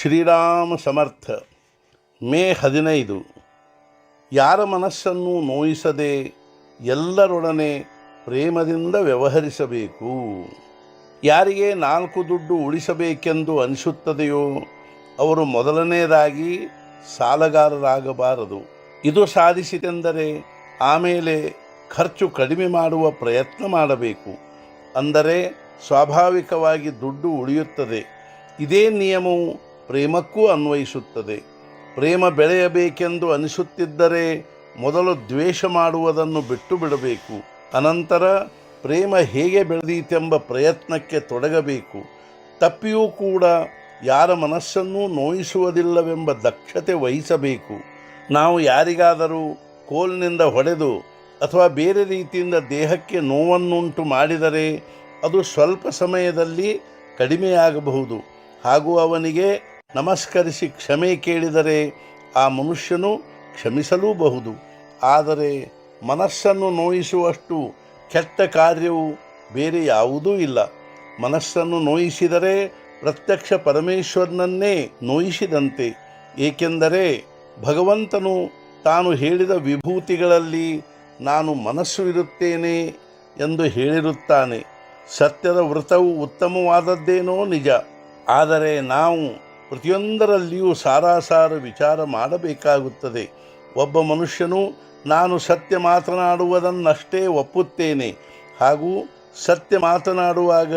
ಶ್ರೀರಾಮ ಸಮರ್ಥ, ಮೇ ಹದಿನೈದು. ಯಾರ ಮನಸ್ಸನ್ನು ನೋಯಿಸದೆ ಎಲ್ಲರೊಡನೆ ಪ್ರೇಮದಿಂದ ವ್ಯವಹರಿಸಬೇಕು? ಯಾರಿಗೆ ನಾಲ್ಕು ದುಡ್ಡು ಉಳಿಸಬೇಕೆಂದು ಅನಿಸುತ್ತದೆಯೋ, ಅವರು ಮೊದಲನೆಯದಾಗಿ ಸಾಲಗಾರರಾಗಬಾರದು. ಇದು ಸಾಧಿಸಿತೆಂದರೆ ಆಮೇಲೆ ಖರ್ಚು ಕಡಿಮೆ ಮಾಡುವ ಪ್ರಯತ್ನ ಮಾಡಬೇಕು. ಅಂದರೆ ಸ್ವಾಭಾವಿಕವಾಗಿ ದುಡ್ಡು ಉಳಿಯುತ್ತದೆ. ಇದೇ ನಿಯಮವು ಪ್ರೇಮಕ್ಕೂ ಅನ್ವಯಿಸುತ್ತದೆ. ಪ್ರೇಮ ಬೆಳೆಯಬೇಕೆಂದು ಅನಿಸುತ್ತಿದ್ದರೆ ಮೊದಲು ದ್ವೇಷ ಮಾಡುವುದನ್ನು ಬಿಟ್ಟು ಬಿಡಬೇಕು ಅನಂತರ ಪ್ರೇಮ ಹೇಗೆ ಬೆಳೆದೀತೆಂಬ ಪ್ರಯತ್ನಕ್ಕೆ ತೊಡಗಬೇಕು. ತಪ್ಪಿಯೂ ಕೂಡ ಯಾರ ಮನಸ್ಸನ್ನೂ ನೋಯಿಸುವುದಿಲ್ಲವೆಂಬ ದಕ್ಷತೆ ವಹಿಸಬೇಕು. ನಾವು ಯಾರಿಗಾದರೂ ಕೋಲಿನಿಂದ ಹೊಡೆದು ಅಥವಾ ಬೇರೆ ರೀತಿಯಿಂದ ದೇಹಕ್ಕೆ ನೋವನ್ನುಂಟು ಮಾಡಿದರೆ ಅದು ಸ್ವಲ್ಪ ಸಮಯದಲ್ಲಿ ಕಡಿಮೆಯಾಗಬಹುದು. ಹಾಗೂ ಅವನಿಗೆ ನಮಸ್ಕರಿಸಿ ಕ್ಷಮೆ ಕೇಳಿದರೆ ಆ ಮನುಷ್ಯನು ಕ್ಷಮಿಸಲೂಬಹುದು. ಆದರೆ ಮನಸ್ಸನ್ನು ನೋಯಿಸುವಷ್ಟು ಕೆಟ್ಟ ಕಾರ್ಯವು ಬೇರೆ ಯಾವುದೂ ಇಲ್ಲ. ಮನಸ್ಸನ್ನು ನೋಯಿಸಿದರೆ ಪ್ರತ್ಯಕ್ಷ ಪರಮೇಶ್ವರನನ್ನೇ ನೋಯಿಸಿದಂತೆ. ಏಕೆಂದರೆ ಭಗವಂತನು ತಾನು ಹೇಳಿದ ವಿಭೂತಿಗಳಲ್ಲಿ ನಾನು ಮನಸ್ಸು ಇರುತ್ತೇನೆ ಎಂದು ಹೇಳಿರುತ್ತಾನೆ. ಸತ್ಯದ ವ್ರತವು ಉತ್ತಮವಾದದ್ದೇನೋ ನಿಜ. ಆದರೆ ನಾವು ಪ್ರತಿಯೊಂದರಲ್ಲಿಯೂ ಸಾರಾಸಾರ ವಿಚಾರ ಮಾಡಬೇಕಾಗುತ್ತದೆ. ಒಬ್ಬ ಮನುಷ್ಯನು, ನಾನು ಸತ್ಯ ಮಾತನಾಡುವುದನ್ನಷ್ಟೇ ಒಪ್ಪುತ್ತೇನೆ. ಹಾಗೂ ಸತ್ಯ ಮಾತನಾಡುವಾಗ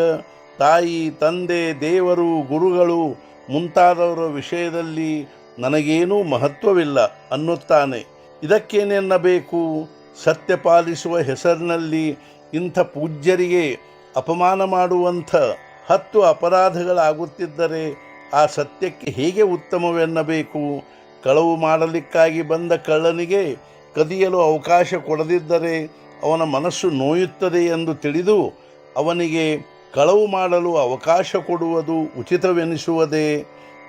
ತಾಯಿ, ತಂದೆ, ದೇವರು, ಗುರುಗಳು ಮುಂತಾದವರ ವಿಷಯದಲ್ಲಿ ನನಗೇನೂ ಮಹತ್ವವಿಲ್ಲ ಅನ್ನುತ್ತಾನೆ. ಇದಕ್ಕೇನೆನ್ನಬೇಕು ಸತ್ಯ ಪಾಲಿಸುವ ಹೆಸರಿನಲ್ಲಿ ಇಂಥ ಪೂಜ್ಯರಿಗೆ ಅಪಮಾನ ಮಾಡುವಂಥ ಹತ್ತು ಅಪರಾಧಗಳಾಗುತ್ತಿದ್ದರೆ ಆ ಸತ್ಯಕ್ಕೆ ಹೇಗೆ ಉತ್ತಮವೆನ್ನಬೇಕು? ಕಳವು ಮಾಡಲಿಕ್ಕಾಗಿ ಬಂದ ಕಳ್ಳನಿಗೆ ಕದಿಯಲು ಅವಕಾಶ ಕೊಡದಿದ್ದರೆ ಅವನ ಮನಸ್ಸು ನೋಯುತ್ತದೆ ಎಂದು ತಿಳಿದು ಅವನಿಗೆ ಕಳವು ಮಾಡಲು ಅವಕಾಶ ಕೊಡುವುದು ಉಚಿತವೆನಿಸುವುದೇ?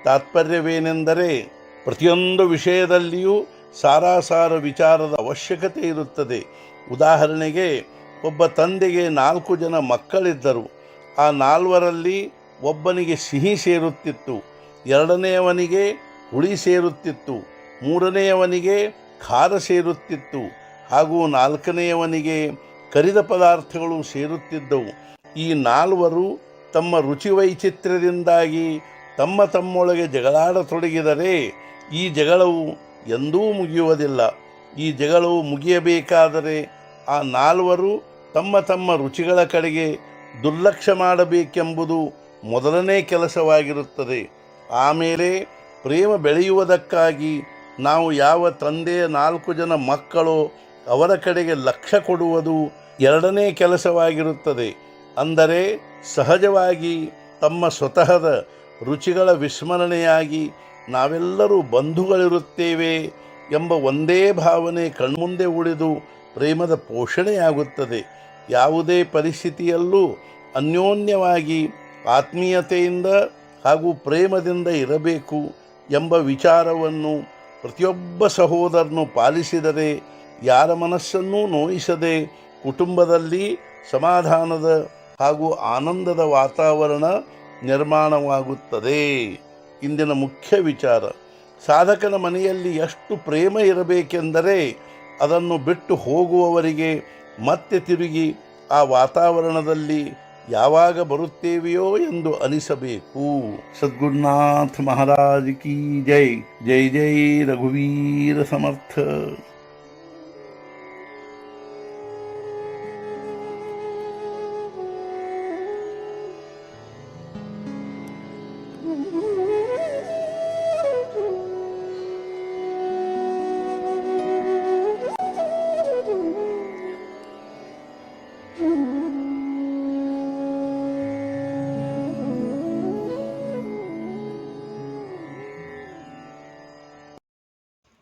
ತಾತ್ಪರ್ಯವೇನೆಂದರೆ ಪ್ರತಿಯೊಂದು ವಿಷಯದಲ್ಲಿಯೂ ಸಾರಾಸಾರ ವಿಚಾರದ ಅವಶ್ಯಕತೆ ಇರುತ್ತದೆ. ಉದಾಹರಣೆಗೆ, ಒಬ್ಬ ತಂದೆಗೆ ನಾಲ್ಕು ಜನ ಮಕ್ಕಳಿದ್ದರು. ಆ ನಾಲ್ವರಲ್ಲಿ ಒಬ್ಬನಿಗೆ ಸಿಹಿ ಸೇರುತ್ತಿತ್ತು, ಎರಡನೆಯವನಿಗೆ ಹುಳಿ ಸೇರುತ್ತಿತ್ತು, ಮೂರನೆಯವನಿಗೆ ಖಾರ ಸೇರುತ್ತಿತ್ತು, ಹಾಗೂ ನಾಲ್ಕನೆಯವನಿಗೆ ಕರಿದ ಪದಾರ್ಥಗಳು ಸೇರುತ್ತಿದ್ದವು. ಈ ನಾಲ್ವರು ತಮ್ಮ ರುಚಿ ವೈಚಿತ್ರ್ಯದಿಂದಾಗಿ ತಮ್ಮ ತಮ್ಮೊಳಗೆ ಜಗಳಾಡತೊಡಗಿದರೆ ಈ ಜಗಳವು ಎಂದೂ ಮುಗಿಯುವುದಿಲ್ಲ. ಈ ಜಗಳವು ಮುಗಿಯಬೇಕಾದರೆ ಆ ನಾಲ್ವರು ತಮ್ಮ ತಮ್ಮ ರುಚಿಗಳ ಕಡೆಗೆ ದುರ್ಲಕ್ಷ್ಯ ಮಾಡಬೇಕೆಂಬುದು ಮೊದಲನೇ ಕೆಲಸವಾಗಿರುತ್ತದೆ. ಆಮೇಲೆ ಪ್ರೇಮ ಬೆಳೆಯುವುದಕ್ಕಾಗಿ ನಾವು ಯಾವ ತಂದೆಯ ನಾಲ್ಕು ಜನ ಮಕ್ಕಳು ಅವರ ಕಡೆಗೆ ಲಕ್ಷ್ಯ ಕೊಡುವುದು ಎರಡನೇ ಕೆಲಸವಾಗಿರುತ್ತದೆ. ಅಂದರೆ ಸಹಜವಾಗಿ ತಮ್ಮ ಸ್ವತಃದ ರುಚಿಗಳ ವಿಸ್ಮರಣೆಯಾಗಿ ನಾವೆಲ್ಲರೂ ಬಂಧುಗಳಿರುತ್ತೇವೆ ಎಂಬ ಒಂದೇ ಭಾವನೆ ಕಣ್ಮುಂದೆ ಉಳಿದು ಪ್ರೇಮದ ಪೋಷಣೆಯಾಗುತ್ತದೆ. ಯಾವುದೇ ಪರಿಸ್ಥಿತಿಯಲ್ಲೂ ಅನ್ಯೋನ್ಯವಾಗಿ ಆತ್ಮೀಯತೆಯಿಂದ ಹಾಗೂ ಪ್ರೇಮದಿಂದ ಇರಬೇಕು ಎಂಬ ವಿಚಾರವನ್ನು ಪ್ರತಿಯೊಬ್ಬ ಸಹೋದರನು ಪಾಲಿಸಿದರೆ ಯಾರ ಮನಸ್ಸನ್ನೂ ನೋಯಿಸದೆ ಕುಟುಂಬದಲ್ಲಿ ಸಮಾಧಾನದ ಹಾಗೂ ಆನಂದದ ವಾತಾವರಣ ನಿರ್ಮಾಣವಾಗುತ್ತದೆ. ಇಂದಿನ ಮುಖ್ಯ ವಿಚಾರ, ಸಾಧಕನ ಮನೆಯಲ್ಲಿ ಎಷ್ಟು ಪ್ರೇಮ ಇರಬೇಕೆಂದರೆ ಅದನ್ನು ಬಿಟ್ಟು ಹೋಗುವವರಿಗೆ ಮತ್ತೆ ತಿರುಗಿ ಆ ವಾತಾವರಣದಲ್ಲಿ ಯಾವಾಗ ಬರುತ್ತೇವೆಯೋ ಎಂದು ಅನಿಸಬೇಕು ಸದ್ಗುರುನಾಥ ಮಹಾರಾಜ್ ಕಿ ಜೈ ಜೈ ಜೈ ರಘುವೀರ ಸಮರ್ಥ